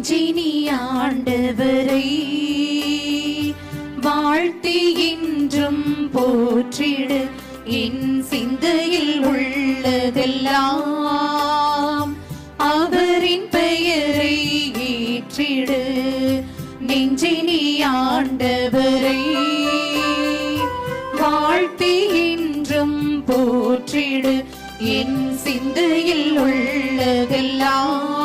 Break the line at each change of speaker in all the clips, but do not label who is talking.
ஆண்டவரை. வாழ்த்தி இன்றும் போற்றிடு. என் சிந்தையில் உள்ளதெல்லாம் அவரின் பெயரை ஏற்றிடு. நெஞ்சினி ஆண்டவரை. வாழ்த்தி இன்றும் போற்றிடு. என் சிந்தையில் உள்ளதெல்லாம்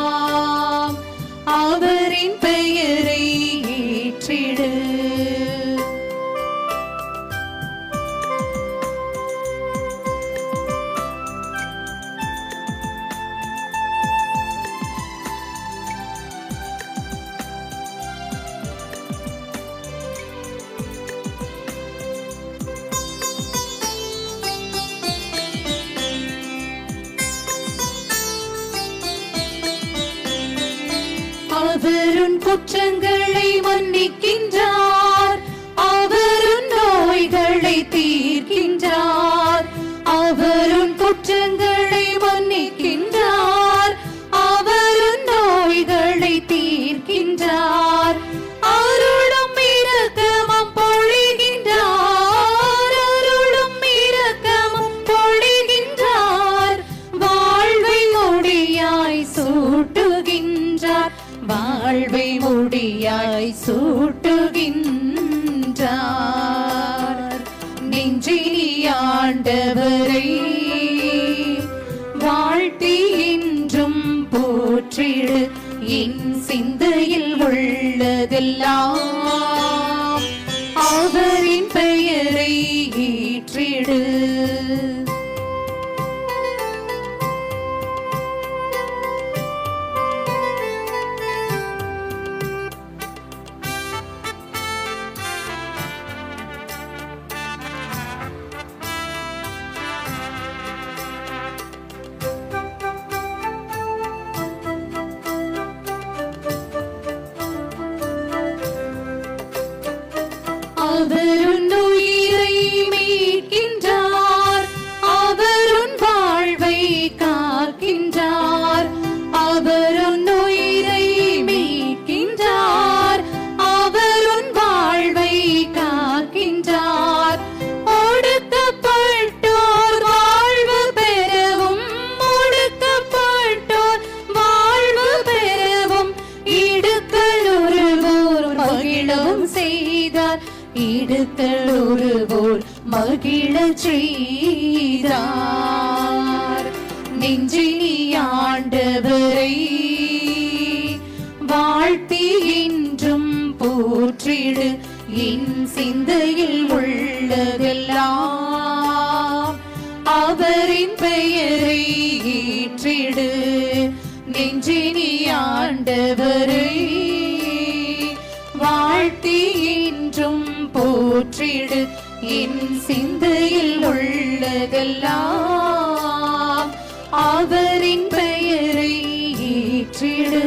அவரும் குற்றங்களை மன்னிக்கின்றார். அவரும் நோய்களை தீ வாழ்வை முடியாய் சூட்டுகின்றார். நெஞ்சினியாண்டவரை வாழ்த்தி இன்றும் போற்றிடு. என் சிந்தையில் உள்ளதெல்லாம் அவரின் பெயரை ஏற்றிடு அவருன் செய்தார் இடுக்கள் ஒருவோர் மகிழச் செய்தார். நெஞ்சினி ஆண்டவரை வாழ்த்தி இன்றும் போற்றிடு. என் சிந்தையில் உள்ளதெல்லாம் அவரின் பெயரை ஏற்றிடு. நெஞ்சினி ஆண்டவரை போற்றிடு என் சிந்தையில் உள்ளதெல்லாம் அவரின் பெயரை ஏற்றிடு.